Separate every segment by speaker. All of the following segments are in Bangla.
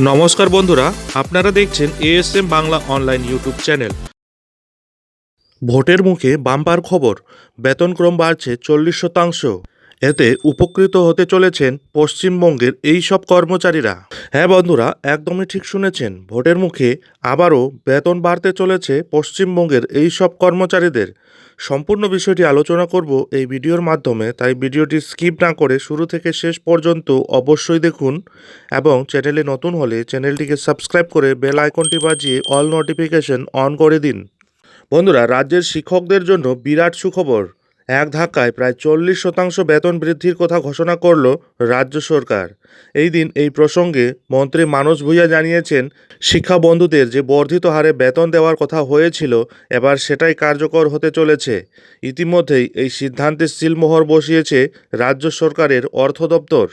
Speaker 1: নমস্কার বন্ধুরা, আপনারা দেখছেন ASM Bangla online YouTube channel ভোটের মুখে বাম্পার খবর বেতনক্রম বাড়ছে চল্লিশ শতাংশ। এতে উপকৃত হতে চলেছেন পশ্চিমবঙ্গের এই সব কর্মচারীরা। হ্যাঁ বন্ধুরা, একদমই ঠিক শুনেছেন, ভোটের মুখে আবারও বেতন বাড়তে চলেছে পশ্চিমবঙ্গের এই সব কর্মচারীদের। সম্পূর্ণ বিষয়টি আলোচনা করব এই ভিডিওর মাধ্যমে, তাই ভিডিওটি স্কিপ না করে শুরু থেকে শেষ পর্যন্ত অবশ্যই দেখুন এবং চ্যানেলে নতুন হলে চ্যানেলটিকে সাবস্ক্রাইব করে বেল আইকনটি বাজিয়ে অল নোটিফিকেশন অন করে দিন। বন্ধুরা, রাজ্যের শিক্ষকদের জন্য বিরাট সুখবর। এক ধাক্কায় প্রায় চল্লিশ শতাংশ বেতন বৃদ্ধির কথা ঘোষণা করল রাজ্য সরকার। এই দিন এই প্রসঙ্গে মন্ত্রী মানস ভূঁইয়া জানিয়েছেন, শিক্ষা বন্ধুদের যে বর্ধিত হারে বেতন দেওয়ার কথা হয়েছিল, এবার সেটাই কার্যকর হতে চলেছে। ইতিমধ্যেই এই সিদ্ধান্তে সিলমোহর বসিয়েছে রাজ্য সরকারের অর্থ দপ্তর।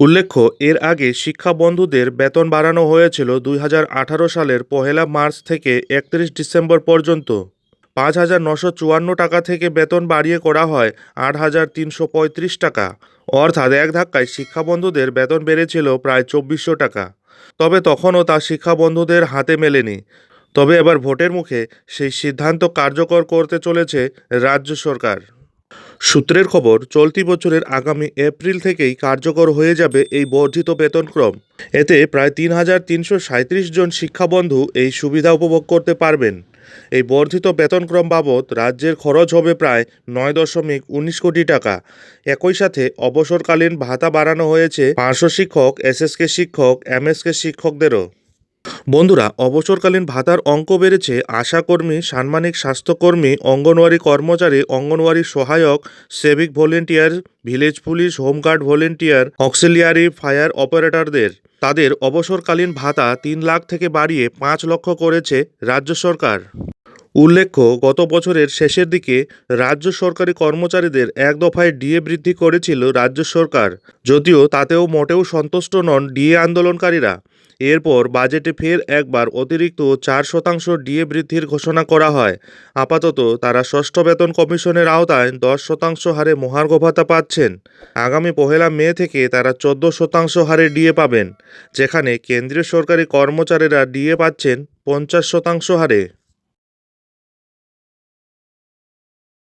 Speaker 1: উল্লেখ্য, এর আগে শিক্ষা বন্ধুদের বেতন বাড়ানো হয়েছিল দুই হাজার আঠারো সালের পহেলা মার্চ থেকে একত্রিশ ডিসেম্বর পর্যন্ত। পাঁচ হাজার নশো চুয়ান্ন টাকা থেকে বেতন বাড়িয়ে করা হয়, আট হাজার তিনশো পঁয়ত্রিশ টাকা। অর্থাৎ এক ধাক্কায় শিক্ষাবন্ধুদের বেতন বেড়েছিল প্রায় চব্বিশশো টাকা। তবে তখনও তা শিক্ষাবন্ধুদের হাতে মেলেনি। তবে এবার ভোটের মুখে সেই সিদ্ধান্ত কার্যকর করতে চলেছে রাজ্য সরকার। সূত্রের খবর, চলতি বছরের আগামী এপ্রিল থেকেই কার্যকর হয়ে যাবে এই বর্ধিত বেতনক্রম। এতে প্রায় তিন হাজার তিনশো সাঁত্রিশ জন শিক্ষাবন্ধু এই সুবিধা উপভোগ করতে পারবেন। এই বর্ধিত বেতনক্রম বাবদ রাজ্যের খরচ হবে প্রায় নয় দশমিক উনিশ কোটি টাকা। একই সাথে অবসরকালীন ভাতা বাড়ানো হয়েছে পাঁচশো শিক্ষক, এসএসকে শিক্ষক, এমএসকে শিক্ষকদেরও। বন্ধুরা, অবসরকালীন ভাতার অঙ্ক বেড়েছে। আশাকর্মী, সাম্মানিক স্বাস্থ্যকর্মী, অঙ্গনওয়াড়ি কর্মচারী, অঙ্গনওয়াড়ি সহায়ক, civic volunteer, village police, home guard volunteer, auxiliary, fire অপারেটরদের। তাদের অবসরকালীন ভাতা তিন লাখ থেকে বাড়িয়ে পাঁচ লক্ষ করেছে রাজ্য সরকার। উল্লেখ্য, গত বছরের শেষের দিকে রাজ্য সরকারি কর্মচারীদের এক দফায় ডিএ বৃদ্ধি করেছিল রাজ্য সরকার, যদিও তাতেও মোটেও সন্তুষ্ট নন ডিএ আন্দোলনকারীরা। এরপর বাজেটে ফের একবার অতিরিক্ত চার শতাংশ ডিএ বৃদ্ধির ঘোষণা করা হয়। আপাতত তারা ষষ্ঠ বেতন কমিশনের আওতায় দশ শতাংশ হারে মহার্ঘ ভাতা পাচ্ছেন। আগামী পহেলা মে থেকে তারা চোদ্দ শতাংশ হারে ডিএ পাবেন, যেখানে কেন্দ্রীয় সরকারি কর্মচারীরা ডিএ পাচ্ছেন পঞ্চাশ শতাংশ হারে।